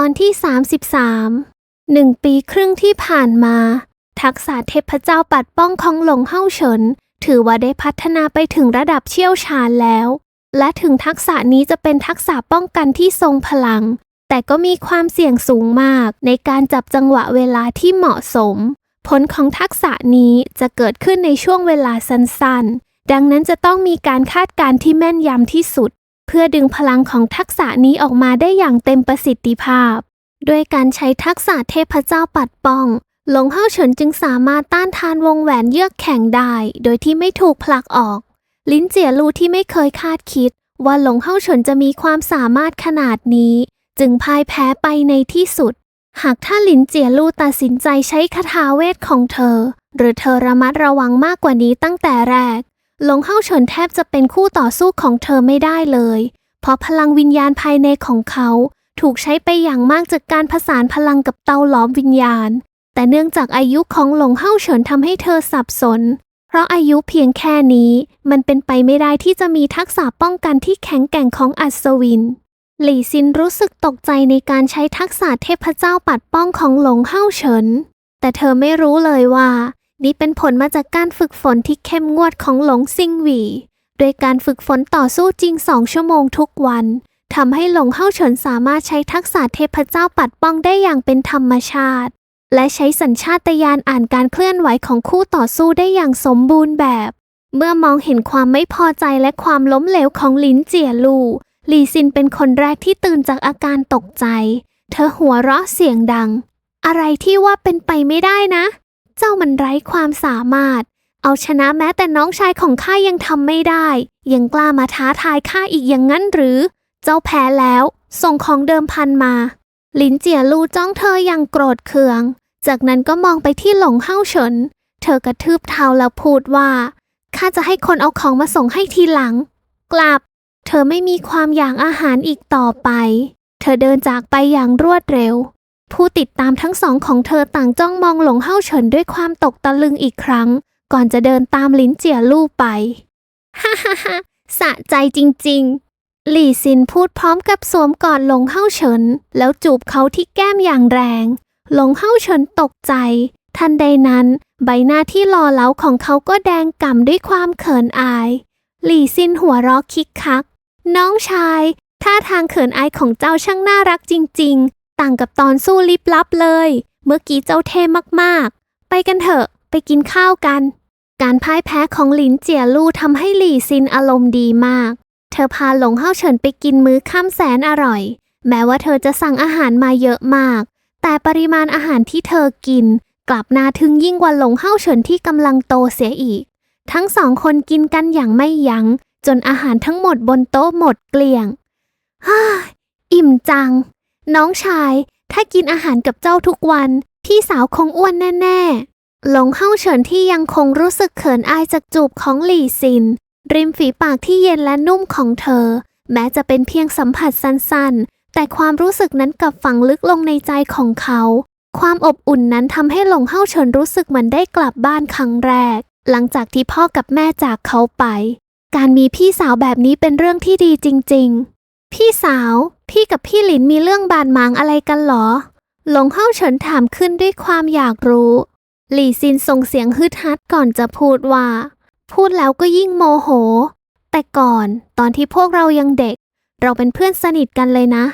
อนที่ 33หนึ่งปีครึ่งที่ผ่านมา ทักษะเทพเจ้าปัดป้องของหลงเฮาเฉิน ถือว่าได้พัฒนาไปถึงระดับเชี่ยวชาญแล้ว และถึงทักษะนี้จะเป็นทักษะป้องกันที่ทรงพลัง แต่ก็มีความเสี่ยงสูงมากในการจับจังหวะเวลาที่เหมาะสม ผลของทักษะนี้จะเกิดขึ้นในช่วงเวลาสั้นๆ ดังนั้นจะต้องมีการคาดการณ์ที่แม่นยำที่สุด พื่อดึงพลังของทักษะนี้ออกมาได้อย่างเต็มประสิทธิภาพ ด้วยการใช้ทักษะเทพเจ้าปัดป้อง หลงเฮาเฉินจึงสามารถต้านทานวงแหวนเยือกแข็งได้ โดยที่ไม่ถูกผลักออก ลิ้นเจียลูที่ไม่เคยคาดคิด ว่าหลงเฮาเฉินจะมีความสามารถขนาดนี้ จึงพ่ายแพ้ไปในที่สุด หากท่านลินเจียลู่ตัดสินใจใช้คาถาเวทของเธอ หรือเธอระมัดระวังมากกว่านี้ตั้งแต่แรก หลงเฮาเฉินแทบจะเป็นคู่ต่อสู้ของเธอไม่ได้เลย เพราะพลังวิญญาณภายในของเขาถูกใช้ไปอย่างมากจากการผสานพลังกับเตาหลอมวิญญาณ แต่เนื่องจากอายุของหลงเฮาเฉินทำให้เธอสับสน เพราะอายุเพียงแค่นี้ มันเป็นไปไม่ได้ที่จะมีทักษะป้องกันที่แข็งแกร่งของอัศวิน หลี่ซินรู้สึกตกใจในการใช้ทักษะเทพเจ้าปัดป้องของหลงเฮาเฉิน แต่เธอไม่รู้เลยว่า นี่เป็นผลมาจากการฝึกฝนที่เข้มงวดของหลงซิงหวีโดยการฝึกฝนต่อสู้จริงสองชั่วโมงทุกวันทำให้หลงเฮาเฉินสามารถใช้ทักษะเทพเจ้าปัดป้องได้อย่างเป็นธรรมชาติ และใช้สัญชาตญาณอ่านการเคลื่อนไหวของคู่ต่อสู้ได้อย่างสมบูรณ์แบบ เมื่อมองเห็นความไม่พอใจและความล้มเหลวของลินเจียลูหลีซินเป็นคนแรกที่ตื่นจากอาการตกใจ เธอหัวเราะเสียงดัง อะไรที่ว่าเป็นไปไม่ได้นะ เจ้ามันไร้ความสามารถ เอาชนะแม้แต่น้องชายของข้ายังทำไม่ได้ ยังกล้ามาท้าทายข้าอีกอย่างนั้นหรือ เจ้าแพ้แล้ว ส่งของเดิมพันมาลินเจียลูจ้องเธออย่างโกรธเคือง จากนั้นก็มองไปที่หลงเฮาเฉิน เธอกระทืบเท้าแล้วพูดว่า ข้าจะให้คนเอาของมาส่งให้ทีหลัง กลับ เธอไม่มีความอยากอาหารอีกต่อไป เธอเดินจากไปอย่างรวดเร็ว ผู้ติดตามทั้งสองของเธอต่างจ้องมองหลงเฮาเฉินด้วยความตกตะลึงอีกครั้ง ก่อนจะเดินตามลิ้นเจียลู่ไป ฮ่าฮ่าฮ่าสะใจจริง ๆ หลี่ซินพูดพร้อมกับสวมกอดหลงเฮาเฉิน แล้วจูบเขาที่แก้มอย่างแรง หลงเฮาเฉินตกใจ ทันใดนั้น ใบหน้าที่หล่อเหลาของเขาก็แดงก่ำด้วยความเขินอาย หลี่ซินหัวเราะคิกคัก น้องชายท่าทางเขินอายของเจ้าช่างน่ารักจริงๆ ต่างกับตอนสู้ลิบลับเลย เมื่อกี้เจ้าเท่มากๆ ไปกันเถอะ ไปกินข้าวกัน การพ่ายแพ้ของหลินเจียลู่ทำให้หลี่ซินอารมณ์ดีมาก เธอพาหลงเฮาเฉินไปกินมื้อค่ำแสนอร่อย แม้ว่าเธอจะสั่งอาหารมาเยอะมาก แต่ปริมาณอาหารที่เธอกิน กลับนาทึงยิ่งกว่าหลงเฮาเฉินที่กำลังโตเสียอีก ทั้งสองคนกินกันอย่างไม่ยัง้งจนอาหารทั้งหมดบนโต๊ะหมดเกลี้ยงฮ่าอิ่มจัง น้องชาย ถ้ากินอาหารกับเจ้าทุกวัน พี่สาวคงอ้วนแน่ๆ หลงเฮาเฉินที่ยังคงรู้สึกเขินอายจากจูบของหลี่ซิน ริมฝีปากที่เย็นและนุ่มของเธอ แม้จะเป็นเพียงสัมผัสสั้นๆ แต่ความรู้สึกนั้นกลับฝังลึกลงในใจของเขา ความอบอุ่นนั้นทำให้หลงเฮาเฉินรู้สึกเหมือนได้กลับบ้านครั้งแรก หลังจากที่พ่อกับแม่จากเขาไป การมีพี่สาวแบบนี้เป็นเรื่องที่ดีจริง ๆ พี่สาว พี่กับพี่หลินมีเรื่องบาดหมางอะไรกันหรอ หลงเฮาเฉินถามขึ้นด้วยความอยากรู้ หลี่ซินส่งเสียงฮึดฮัดก่อนจะพูดว่า พูดแล้วก็ยิ่งโมโห แต่ก่อนตอนที่พวกเรายังเด็ก เราเป็นเพื่อนสนิทกันเลยนะ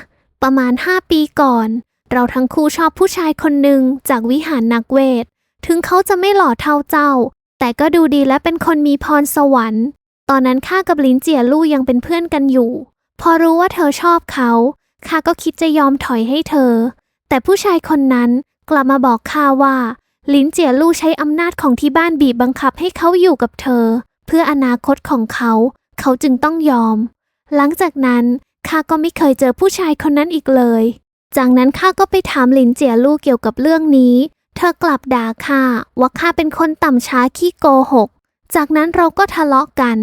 ประมาณห้าปีก่อน เราทั้งคู่ชอบผู้ชายคนหนึ่งจากวิหารนักเวท ถึงเขาจะไม่หล่อเท่าเจ้า แต่ก็ดูดีและเป็นคนมีพรสวรรค์ ตอนนั้นข้ากับลินเจียลู่ยังเป็นเพื่อนกันอยู่ พอรู้ว่าเธอชอบเขาข้าก็คิดจะยอมถอยให้เธอ แต่ผู้ชายคนนั้นกลับมาบอกข้าว่า ลินเจียลู่ใช้อำนาจของที่บ้านบีบบังคับให้เขาอยู่กับเธอ เพื่ออนาคตของเขา เขาจึงต้องยอม หลังจากนั้นข้าก็ไม่เคยเจอผู้ชายคนนั้นอีกเลย จากนั้นข้าก็ไปถามลินเจียลู่เกี่ยวกับเรื่องนี้ เธอกลับด่าข้าว่าข้าเป็นคนต่ำช้าขี้โกหก จากนั้นเราก็ทะเลาะกัน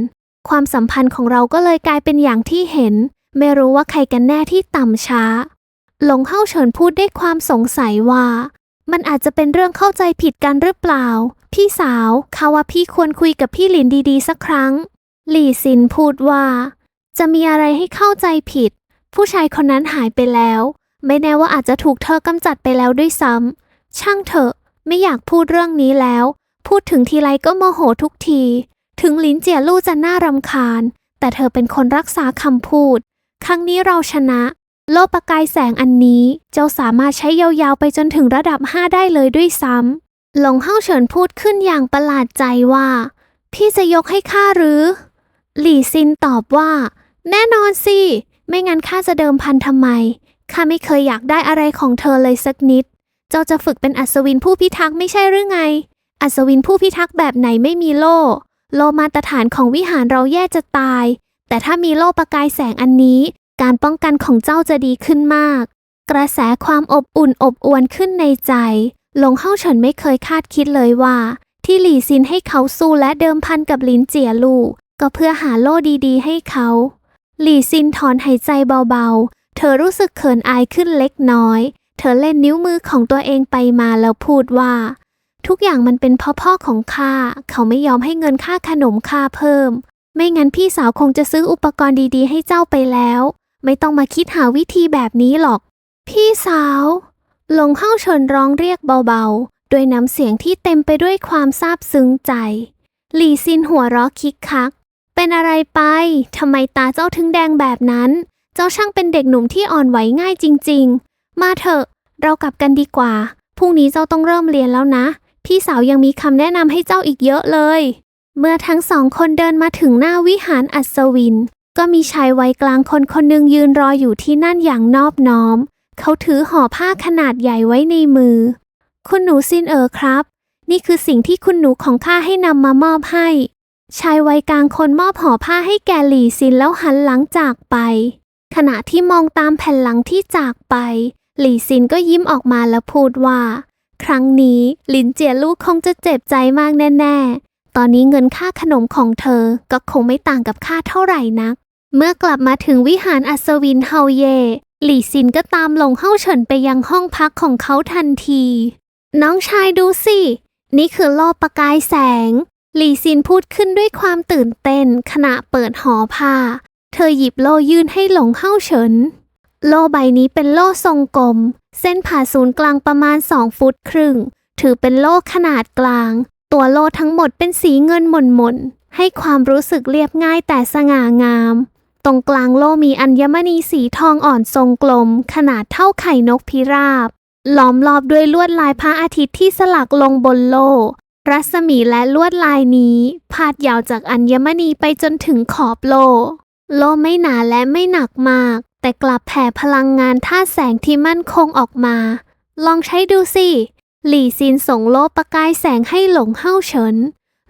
ความสัมพันธ์ของเราก็เลยกลายเป็นอย่างที่เห็น ไม่รู้ว่าใครกันแน่ที่ต่ำช้า หลงเฮาเฉินพูดด้วยความสงสัยว่า มันอาจจะเป็นเรื่องเข้าใจผิดกันหรือเปล่า พี่สาวข้าว่าพี่ควรคุยกับพี่หลินดีๆ สักครั้ง หลี่ซินพูดว่า จะมีอะไรให้เข้าใจผิด ผู้ชายคนนั้นหายไปแล้ว ไม่แน่ว่าอาจจะถูกเธอกำจัดไปแล้วด้วยซ้ำช่างเถอะ ไม่อยากพูดเรื่องนี้แล้ว พูดถึงทีไรก็โมโหทุกที ถึงลิ้นเจียลู่จะน่ารำคาญ แต่เธอเป็นคนรักษาคำพูด ครั้งนี้เราชนะ โลกประกายแสงอันนี้เจ้าสามารถใช้ยาวๆไปจนถึงระดับ 5 ได้เลยด้วยซ้ำหลงเฮาเฉินพูดขึ้นอย่างประหลาดใจว่า พี่จะยกให้ข้าหรือ หลี่ซินตอบว่า แน่นอนสิ ไม่งั้นข้าจะเดิมพันทำไมข้าไม่เคยอยากได้อะไรของเธอเลยสักนิด เจ้าจะฝึกเป็นอัศวินผู้พิทักษ์ไม่ใช่หรือไง อัศวินผู้พิทักษ์แบบไหนไม่มีโล่ โลมาตรฐานของวิหารเราแย่จะตาย แต่ถ้ามีโล่ประกายแสงอันนี้ การป้องกันของเจ้าจะดีขึ้นมาก กระแสความอบอุ่นอบอวนขึ้นในใจ หลงเฮาเฉินไม่เคยคาดคิดเลยว่า ที่หลี่ซินให้เขาสู้และเดิมพันกับลินเจียลู่ก็เพื่อหาโล่ดีๆ ให้เขา หลี่ซินถอนหายใจเบาๆ เธอรู้สึกเขินอายขึ้นเล็กน้อย เธอเล่นนิ้วมือของตัวเองไปมาแล้วพูดว่า ทุกอย่างมันเป็นพ่อพ่อของข้า เขาไม่ยอมให้เงินค่าขนมค่าเพิ่ม ไม่งั้นพี่สาวคงจะซื้ออุปกรณ์ดีๆ ให้เจ้าไปแล้ว ไม่ต้องมาคิดหาวิธีแบบนี้หรอก พี่สาว หลงเฮาเฉินร้องเรียกเบาๆ ด้วยน้ำเสียงที่เต็มไปด้วยความซาบซึ้งใจ หลี่ซินหัวเราะคิกคัก เป็นอะไรไป ทำไมตาเจ้าถึงแดงแบบนั้น เจ้าช่างเป็นเด็กหนุ่มที่อ่อนไหวง่ายจริง ๆ มาเถอะ เรากลับกันดีกว่า พรุ่งนี้เจ้าต้องเริ่มเรียนแล้วนะ พี่สาวยังมีคำแนะนำให้เจ้าอีกเยอะเลย เมื่อทั้งสองคนเดินมาถึงหน้าวิหารอัศวิน ก็มีชายวัยกลางคนคนหนึ่งยืนรออยู่ที่นั่นอย่างนอบน้อม เขาถือห่อผ้าขนาดใหญ่ไว้ในมือ คุณหนูซินเอ๋อครับ นี่คือสิ่งที่คุณหนูของข้าให้นำมามอบให้ ชายวัยกลางคนมอบห่อผ้าให้แก่หลี่ซินแล้วหันหลังจากไป ขณะที่มองตามแผ่นหลังที่จากไป หลี่ซินก็ยิ้มออกมาแล้วพูดว่า ครั้งนี้ลินเจียลูกคงจะเจ็บใจมากแน่ ๆ ตอนนี้เงินค่าขนมของเธอก็คงไม่ต่างกับค่าเท่าไหร่นัก เมื่อกลับมาถึงวิหารอัศวินเฮาเย่หลี่ซินก็ตามหลงเฮาเฉินไปยังห้องพักของเขาทันที น้องชายดูสิ นี่คือโลกประกายแสง หลี่ซินพูดขึ้นด้วยความตื่นเต้นขณะเปิดห่อผ้า เธอหยิบโลยื่นให้หลงเฮาเฉิน โล่ใบนี้เป็นโล่ทรงกลม เส้นผ่าศูนย์กลางประมาณ 2 ฟุตครึ่ง ถือเป็นโล่ขนาดกลาง ตัวโล่ทั้งหมดเป็นสีเงินหม่นๆให้ความรู้สึกเรียบง่ายแต่สง่างาม ตรงกลางโล่มีอัญมณีสีทองอ่อนทรงกลม ขนาดเท่าไข่นกพิราบ ล้อมรอบด้วยลวดลายพระอาทิตย์ที่สลักลงบนโล่รัศมีและลวดลายนี้พาดยาวจากอัญมณีไปจนถึงขอบโล โลไม่หนาและไม่หนักมาก แต่กลับแผ่พลังงานธาตุแสงที่มั่นคงออกมา ลองใช้ดูสิ หลี่ซินส่งโลประกายแสงให้หลงเฮาเฉิน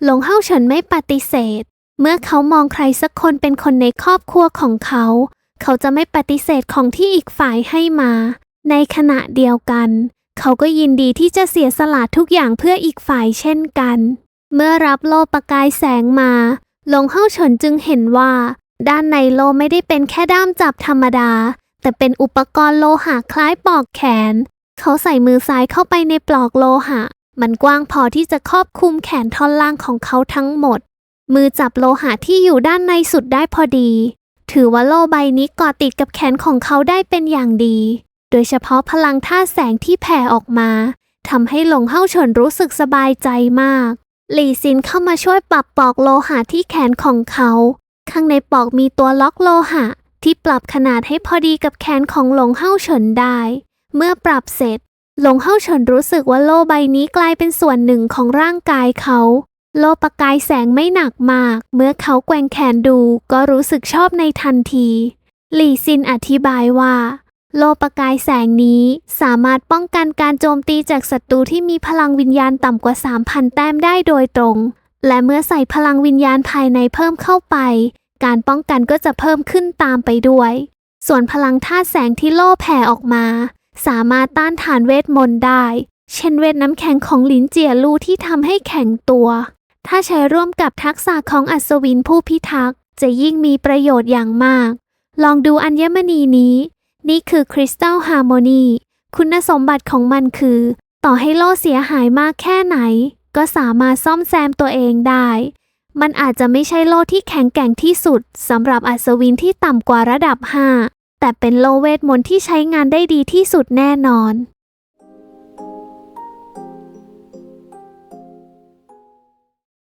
หลงเฮาเฉินไม่ปฏิเสธ เมื่อเขามองใครสักคนเป็นคนในครอบครัวของเขา เขาจะไม่ปฏิเสธของที่อีกฝ่ายให้มา ในขณะเดียวกัน เขาก็ยินดีที่จะเสียสละทุกอย่างเพื่ออีกฝ่ายเช่นกัน เมื่อรับโลประกายแสงมา หลงเฮาเฉินจึงเห็นว่า ด้านในโลไม่ได้เป็นแค่ด้ามจับธรรมดา แต่เป็นอุปกรณ์โลหะคล้ายปลอกแขน เขาใส่มือซ้ายเข้าไปในปลอกโลหะ มันกว้างพอที่จะครอบคลุมแขนท่อนล่างของเขาทั้งหมด มือจับโลหะที่อยู่ด้านในสุดได้พอดี ถือว่าโลใบนี้เกาะติดกับแขนของเขาได้เป็นอย่างดี โดยเฉพาะพลังท่าแสงที่แผ่ออกมาทำให้หลงเฮาเฉินรู้สึกสบายใจมากหลี่ซินเข้ามาช่วยปรับปลอกโลหะที่แขนของเขา ข้างในปลอกมีตัวล็อกโลหะ ที่ปรับขนาดให้พอดีกับแขนของหลงเฮาเฉินได้ เมื่อปรับเสร็จ หลงเฮาเฉินรู้สึกว่าโล่ใบนี้กลายเป็นส่วนหนึ่งของร่างกายเขา โลประกายแสงไม่หนักมาก เมื่อเขาแกว่งแขนดูก็รู้สึกชอบในทันที หลี่ซินอธิบายว่า โลประกายแสงนี้สามารถป้องกันการโจมตีจากศัตรูที่มีพลังวิญญาณต่ำกว่า 3,000 แต้มได้โดยตรง และเมื่อใส่พลังวิญญาณภายในเพิ่มเข้าไป การป้องกันก็จะเพิ่มขึ้นตามไปด้วย ส่วนพลังธาตุแสงที่โล่แผ่ออกมา สามารถต้านทานเวทมนต์ได้ เช่นเวทน้ำแข็งของลินเจียลู่ที่ทำให้แข็งตัว ถ้าใช้ร่วมกับทักษะของอัศวินผู้พิทักษ์จะยิ่งมีประโยชน์อย่างมาก ลองดูอัญมณีนี้ นี่คือคริสตัลฮาร์โมนีคุณสมบัติของมันคือ ต่อให้โล่เสียหายมากแค่ไหน ก็สามารถซ่อมแซมตัวเองได้ มันอาจจะไม่ใช่โล่ที่แข็งแกร่งที่สุดสำหรับอัศวินที่ต่ำกว่าระดับ 5 แต่เป็นโลเวทมนต์ที่ใช้งานได้ดีที่สุดแน่นอน